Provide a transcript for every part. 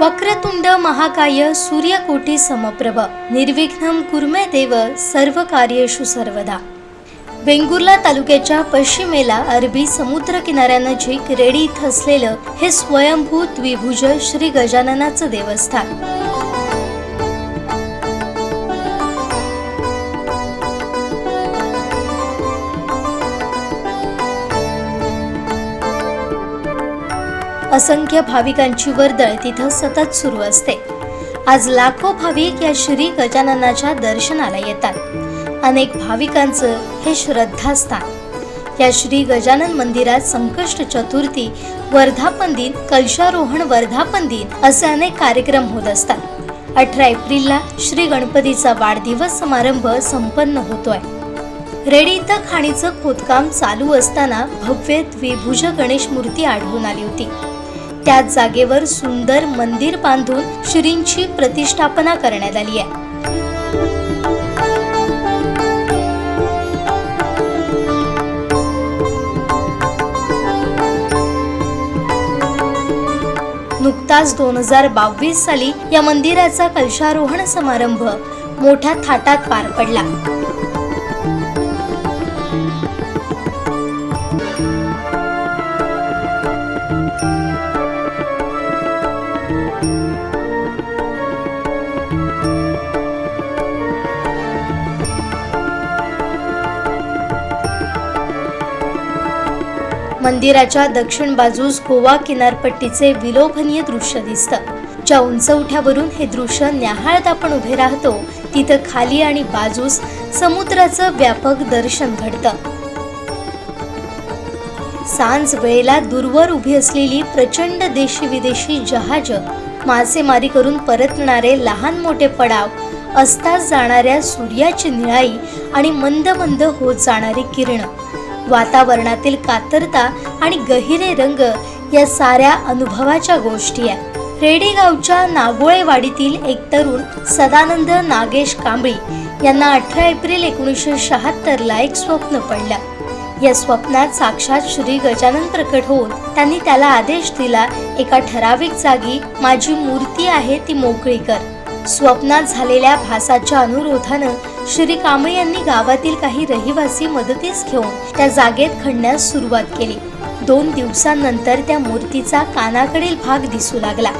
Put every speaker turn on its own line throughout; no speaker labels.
वक्रतुंड महाकाय सूर्यकोटी समप्रभ निर्विघ्नम कुर्मे देव सर्व कार्येषु सर्वदा. वेंगुर्ला तालुक्याच्या पश्चिमेला अरबी समुद्र किनाऱ्यानजीक रेडी इथं असलेलं हे स्वयंभू द्विभुज श्री गजाननाचं देवस्थान. असंख्य भाविकांची वर्दळ तिथं सतत सुरू असते. आज लाखो भाविक या श्री गजाननाच्या दर्शनाला येतात. अनेक भाविकांचं हे श्रद्धास्थान. या श्री गजानन मंदिरात संकष्ट चतुर्थी वर्धापन दिन कलशारोहण वर्धापन दिन असे अनेक कार्यक्रम होत असतात. अठरा एप्रिलला श्री गणपतीचा वाढदिवस समारंभ संपन्न होतोय. रेडी इथं खाणीचं खोदकाम चालू असताना भव्य द्विभुज गणेश मूर्ती आढळून आली होती. त्या जागेवर सुंदर मंदिर बांधून श्रींची प्रतिष्ठापना करण्यात आली आहे. नुकताच दोन हजार बावीस साली या मंदिराचा कलशारोहण समारंभ मोठ्या थाटात पार पडला. मंदिराच्या दक्षिण बाजूस गोवा किनारपट्टीचे विलोभनीय दृश्य दिसतं. ज्या उंचवठ्यावरून हे दृश्य न्याहाळत आपण उभे राहतो. तिथं खाली आणि बाजूस समुद्राचं व्यापक दर्शन घडतं. सांज वेळेला दूरवर उभी असलेली प्रचंड देशी विदेशी जहाज मासेमारी करून परतणारे लहान मोठे पडाव अस्तास जाणाऱ्या सूर्याची निळाई आणि मंद मंद होत जाणारी किरण वातावरणातील कातरता आणि गहिरे रंग या साऱ्या अनुभवाच्या गोष्टी आहेत. रेडेगावच्या नागोळेवाडीतील एक तरुण सदानंद नागेश कांबळी यांना अठरा एप्रिल एकोणीसशे शहात्तरला एक स्वप्न पडलं. या स्वप्नात साक्षात श्री गजानन प्रकट होऊन त्यांनी त्याला आदेश दिला एका ठराविक जागी माझी मूर्ती आहे ती मोकळी कर स्वप्नात झालेल्या भासाच्या अनुरोधानं श्री कांबळे यांनी गावातील काही रहिवासी मदतीस घेऊन त्या जागेत खणण्यास सुरुवात केली. दोन दिवसांनंतर त्या मूर्तीचा कानाकडील भाग दिसू लागला.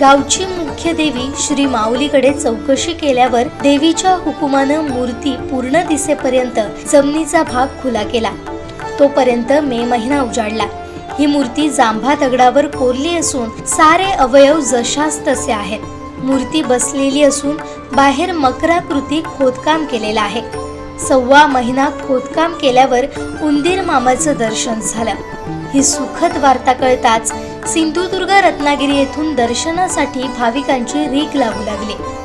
गावची मुख्य देवी श्री माऊलीकडे चौकशी केल्यावर देवीच्या हुकुमानं मूर्ती पूर्ण दिसेपर्यंत जमिनीचा भाग खुला केला. तोपर्यंत मे महिना उजाडला. ही मूर्ती जांभा दगडावर कोरली असून सारे अवयव जशास तसे आहेत. मूर्ती बसलेली असून बाहेर मकराकृती खोदकाम केलेलं आहे. सव्वा महिना खोदकाम केल्यावर उंदीर मामाचं दर्शन झालं. ही सुखद वार्ता कळताच सिंधुदुर्ग रत्नागिरी येथून दर्शनासाठी भाविकांची रीक लागू लागली.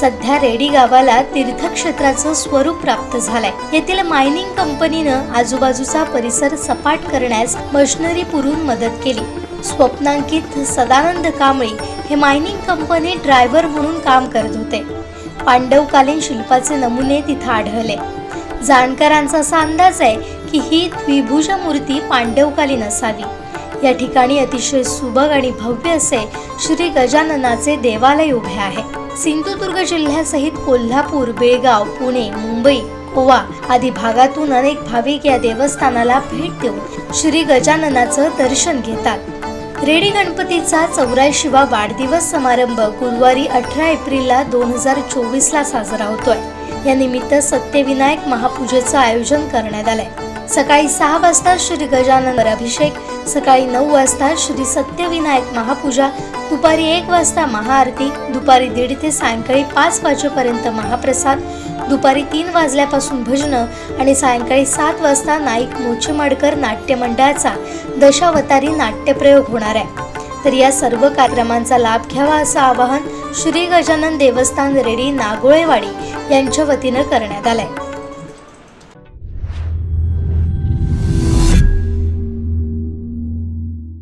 सध्या रेडी गावाला तीर्थक्षेत्राचं स्वरूप प्राप्त झालंय. येथील मायनिंग कंपनीनं आजूबाजूचा परिसर सपाट करण्यास मशिनरी पुरून मदत केली. स्वप्नांकित सदानंद कांबळी हे मायनिंग कंपनी ड्रायव्हर म्हणून काम करत होते. पांडवकालीन शिल्पाचे नमुने तिथं आढळले. जाणकारांचा असा अंदाज आहे की ही द्विभुज मूर्ती पांडवकालीन असावी. या ठिकाणी अतिशय सुबक आणि भव्य असे श्री गजाननाचे देवालय उभे आहे. सिंधुदुर्ग जिल्ह्यासहित कोल्हापूर बेळगाव पुणे मुंबई गोवा आदी भागातून अनेक भाविक या देवस्थानाला भेट देऊन श्री गजाननाचं दर्शन घेतात. रेडी गणपतीचा चौऱ्याऐंशीवा वाढदिवस समारंभ गुरुवारी अठरा एप्रिलला दोन हजार चोवीसला साजरा होतोय. या निमित्त सत्यविनायक महापूजेचं आयोजन करण्यात आलंय. सकाळी सहा वाजता श्री गजानन अभिषेक सकाळी नऊ वाजता श्री सत्यविनायक महापूजा दुपारी एक वाजता महाआरती दुपारी दीड ते सायंकाळी पाच वाजेपर्यंत महाप्रसाद दुपारी तीन वाजल्यापासून भजनं आणि सायंकाळी सात वाजता नाईक मोचेमाडकर नाट्य मंडळाचा दशावतारी नाट्यप्रयोग होणार आहे. तर या सर्व कार्यक्रमांचा लाभ घ्यावा असं आवाहन श्री गजानन देवस्थान रेडी नागोळेवाडी यांच्या वतीनं करण्यात आलंय.